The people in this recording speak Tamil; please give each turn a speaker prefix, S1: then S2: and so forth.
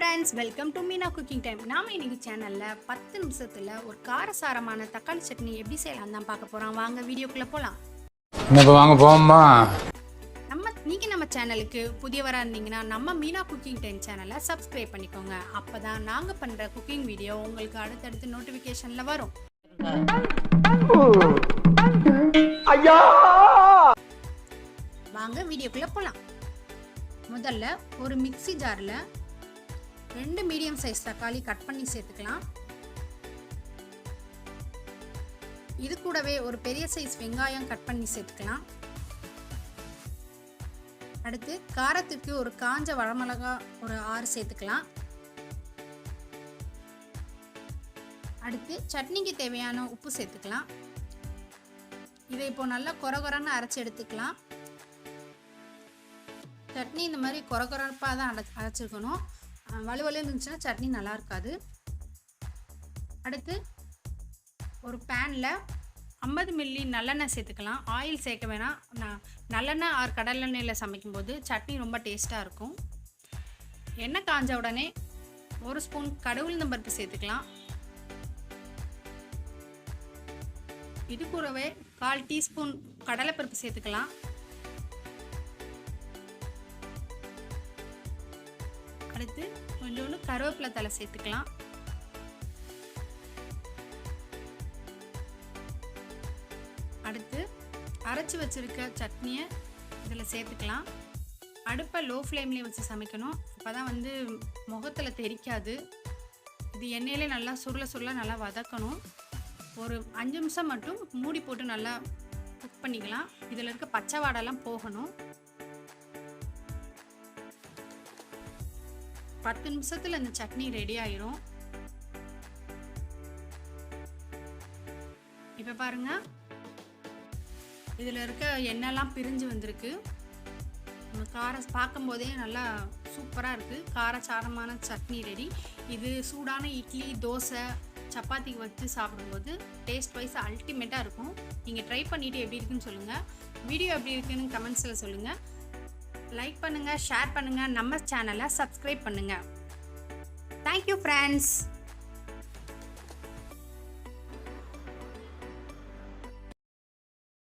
S1: Friends welcome to Meena cooking time நாம இன்னைக்கு சேனலில் பத்து நிமிஷத்தில் ஒரு காரசாரமான தக்காளி சட்னி எப்படி செய்யலாம் தான் பார்க்க போகிறோம் வாங்க வீடியோக்குள்ளே போகலாம்
S2: இப்போ வாங்க போவோம்மா
S1: நம்ம நீங்கள் நம்ம சேனலுக்கு புதியவராக இருந்தீங்கன்னா நம்ம மீனா குக்கிங் டைம் சேனலை சப்ஸ்கிரைப் பண்ணிக்கோங்க. அப்போ தான் நாங்கள் பண்ணுற குக்கிங் வீடியோ உங்களுக்கு அடுத்தடுத்து நோட்டிஃபிகேஷனில் வரும். வாங்க வீடியோக்குள்ளே போகலாம் முதல்ல ஒரு மிக்ஸி ஜாரில் ரெண்டு மீடியம் சைஸ் தக்காளி கட் பண்ணி சேர்த்துக்கலாம். இது கூடவே ஒரு பெரிய சைஸ் வெங்காயம் கட் பண்ணி சேர்த்துக்கலாம். அடுத்து காரத்துக்கு ஒரு காஞ்ச வளமிளகா ஒரு ஆறு சேர்த்துக்கலாம். அடுத்து சட்னிக்கு தேவையான உப்பு சேர்த்துக்கலாம். இதை இப்போ நல்லா கொரகொரன்னு அரைச்சி எடுத்துக்கலாம். சட்னி இந்த மாதிரி கொரகொரப்பாக தான் அரை அரைச்சிருக்கணும். வலுவலு இருந்துச்சுன்னா சட்னி நல்லா இருக்காது அடுத்து ஒரு பேனில் ஐம்பது மில்லி நல்லெண்ணெய் சேர்த்துக்கலாம். ஆயில் சேர்க்க வேணாம். நான் நல்லெண்ணெய் ஆறு கடலெண்ணெயில் சமைக்கும்போது சட்னி ரொம்ப டேஸ்ட்டாக இருக்கும். எண்ணெய் காஞ்ச உடனே ஒரு ஸ்பூன் கடவுள் நம்பருக்கு சேர்த்துக்கலாம். இது கூடவே கால் டீஸ்பூன் கடலைப்பருப்பு சேர்த்துக்கலாம். அடுத்து கொஞ்சோண்டு கருவேப்பிலை தலை சேர்த்துக்கலாம். அடுத்து அரைச்சி வச்சுருக்க சட்னியை இதில் சேர்த்துக்கலாம். அடுப்பை லோ ஃப்ளேம்லேயே வச்சு சமைக்கணும். அப்போ தான் வந்து முகத்தில் தெரிக்காது. இது எண்ணெயிலே நல்லா சுருள சுருள நல்லா வதக்கணும். ஒரு அஞ்சு நிமிஷம் மட்டும் மூடி போட்டு நல்லா குக் பண்ணிக்கலாம். இதில் இருக்க பச்சை வாடெல்லாம் போகணும். பத்து நிமிஷத்தில் இந்த சட்னி ரெடி ஆயிரும். இப்போ பாருங்க. இதில் இருக்க எண்ணெய்லாம் பிரிஞ்சு வந்திருக்கு. நம்ம காரம் பார்க்கும்போதே நல்லா சூப்பராக இருக்குது காரச்சாரமான சட்னி ரெடி இது சூடான இட்லி தோசை சப்பாத்திக்கு வச்சு சாப்பிடும்போது டேஸ்ட் வைஸ் அல்டிமேட்டாக இருக்கும். நீங்கள் ட்ரை பண்ணிவிட்டு எப்படி இருக்குன்னு சொல்லுங்கள் வீடியோ எப்படி இருக்குன்னு கமெண்ட்ஸில் சொல்லுங்கள் லைக் பண்ணுங்கள் ஷேர் பண்ணுங்கள் நம்ம சேனலை சப்ஸ்கிரைப் பண்ணுங்கள் தேங்க்யூ ஃப்ரெண்ட்ஸ்